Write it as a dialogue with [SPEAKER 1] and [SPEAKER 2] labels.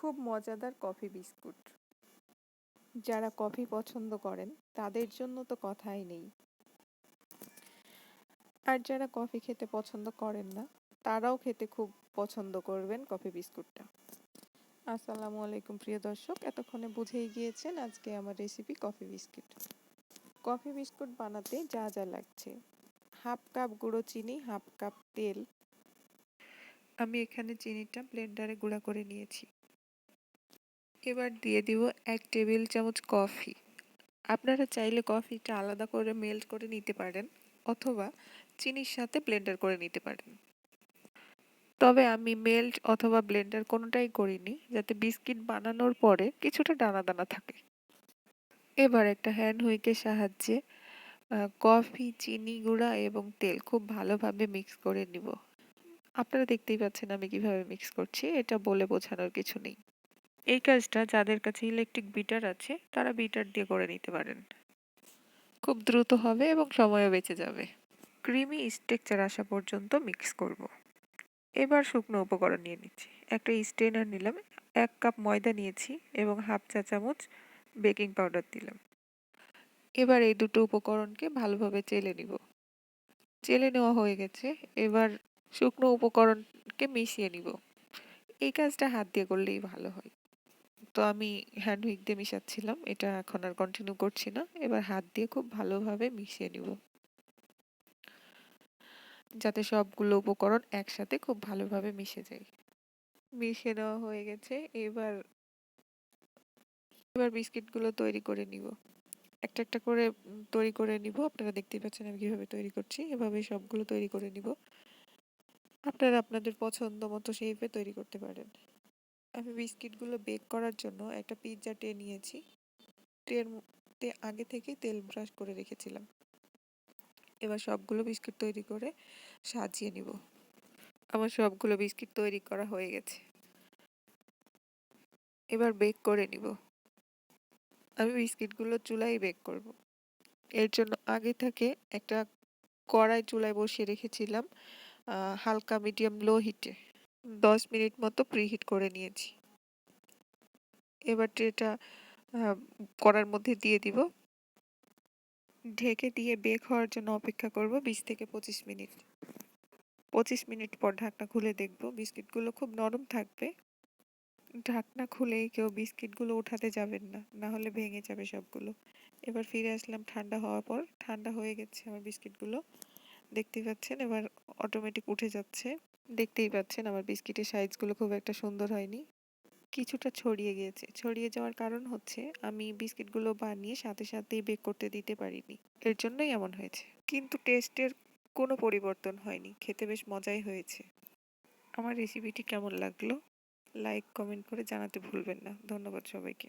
[SPEAKER 1] খুব মজাদার coffee biscuit. যারা কফি পছন্দ করেন, তাদের জন্য তো কথাই নেই। আর যারা কফি খেতে পছন্দ করেন না, তারাও খেতে খুব পছন্দ করবেন কফি বিস্কুটটা। আসসালামু আলাইকুম প্রিয় দর্শক, এতক্ষণে বুঝেই গিয়েছেন আজকে আমার recipe coffee biscuit. Coffee biscuit বানাতে যা যা লাগছে। হাফ কাপ গুঁড়ো চিনি, হাফ কাপ তেল। আমি এখানে চিনিটা ব্লেন্ডারে গুঁড়া করে নিয়েছি। এবার দিয়ে দিব এক টেবিল চামচ কফি। আপনারা চাইলে কফিটা আলাদা করে মেল্ট করে নিতে পারেন অথবা চিনির সাথে ব্লেন্ডার করে নিতে পারেন। তবে আমি মেল্ট অথবা ব্লেন্ডার কোনোটাই করিনি, যাতে বিস্কিট বানানোর পরে কিছুটা দানা দানা থাকে। এবার একটা হ্যান্ড হুইকের সাহায্যে কফি, চিনি গুঁড়া এবং তেল খুব ভালোভাবে মিক্স করে নিব। আপনারা দেখতেই পাচ্ছেন আমি কীভাবে মিক্স করছি, এটা বলে বোঝানোর কিছু নেই। এই কাজটা যাদের কাছে ইলেকট্রিক বিটার আছে তারা বিটার দিয়ে করে নিতে পারেন। খুব দ্রুত হবে এবং সময়ও বেঁচে যাবে। ক্রিমি স্টেকচার আসা পর্যন্ত মিক্স করব। এবার শুকনো উপকরণ নিয়ে নিচ্ছি। একটা স্টেনার নিলাম এক কাপ ময়দা নিয়েছি এবং হাফ চা চামচ বেকিং পাউডার দিলাম। এবার এই দুটো উপকরণকে ভালোভাবে চেলে নিব। চেলে নেওয়া হয়ে গেছে এবার শুকনো উপকরণকে মিশিয়ে নিব। এই কাজটা হাত দিয়ে করলেই ভালো হয়। তো আমি হ্যান্ড হুইক দিয়ে মিশাচ্ছিলাম। এটা এখন আর কন্টিনিউ করছি না। এবার হাত দিয়ে খুব ভালোভাবে মিশিয়ে নিব। যাতে সবগুলো উপকরণ একসাথে খুব ভালোভাবে মিশে যায়। মিশিয়ে নেওয়া হয়ে গেছে। এবার এবার বিস্কিটগুলো তৈরি করে নিব। একটা একটা করে তৈরি করে নিব। আপনারা দেখতেই পাচ্ছেন আমি কীভাবে তৈরি করছি। এভাবে সবগুলো তৈরি করে নিব। আপনারা আপনাদের পছন্দ মতো শেপে তৈরি করতে পারেন। আমি বিস্কিটগুলো বেক করার জন্য একটা পিৎজা ট্রে নিয়েছি। মধ্যে আগে থেকেই তেল ব্রাশ করে রেখেছিলাম। এবার সবগুলো বিস্কিট তৈরি করে সাজিয়ে নিব। আমার সবগুলো বিস্কিট তৈরি করা হয়ে গেছে। এবার বেক করে নিব। আমি বিস্কিটগুলো চুলায় বেক করব। এর জন্য আগে থেকে একটা কড়াই চুলায় বসিয়ে রেখেছিলাম হালকা মিডিয়াম লো হিটে দশ মিনিট মতো প্রিহিট করে নিয়েছি। এবার ট্রেটা করার মধ্যে দিয়ে দিব। ঢেকে দিয়ে বেক হওয়ার জন্য অপেক্ষা করব বিশ থেকে পঁচিশ মিনিট। পঁচিশ মিনিট পর ঢাকনা খুলে দেখব, বিস্কিটগুলো খুব নরম থাকবে। ঢাকনা খুলেই কেউ বিস্কিটগুলো উঠাতে যাবেন না না হলে ভেঙে যাবে সবগুলো। এবার ফিরে আসলাম ঠান্ডা হওয়ার পর, ঠান্ডা হয়ে গেছে আমার বিস্কিটগুলো। দেখতেই পাচ্ছেন, এবার অটোমেটিক উঠে যাচ্ছে। দেখতেই পাচ্ছেন আমার বিস্কিটের সাইজগুলো খুব একটা সুন্দর হয়নি। কিছুটা ছড়িয়ে গিয়েছে। ছড়িয়ে যাওয়ার কারণ হচ্ছে, আমি বিস্কিটগুলো বানিয়ে সাথে সাথেই বেক করতে দিতে পারিনি। এর জন্যই এমন হয়েছে। কিন্তু টেস্টের কোনো পরিবর্তন হয়নি। খেতে বেশ মজাই হয়েছে। আমার রেসিপিটি কেমন লাগল? লাইক কমেন্ট করে জানাতে ভুলবেন না। ধন্যবাদ সবাইকে।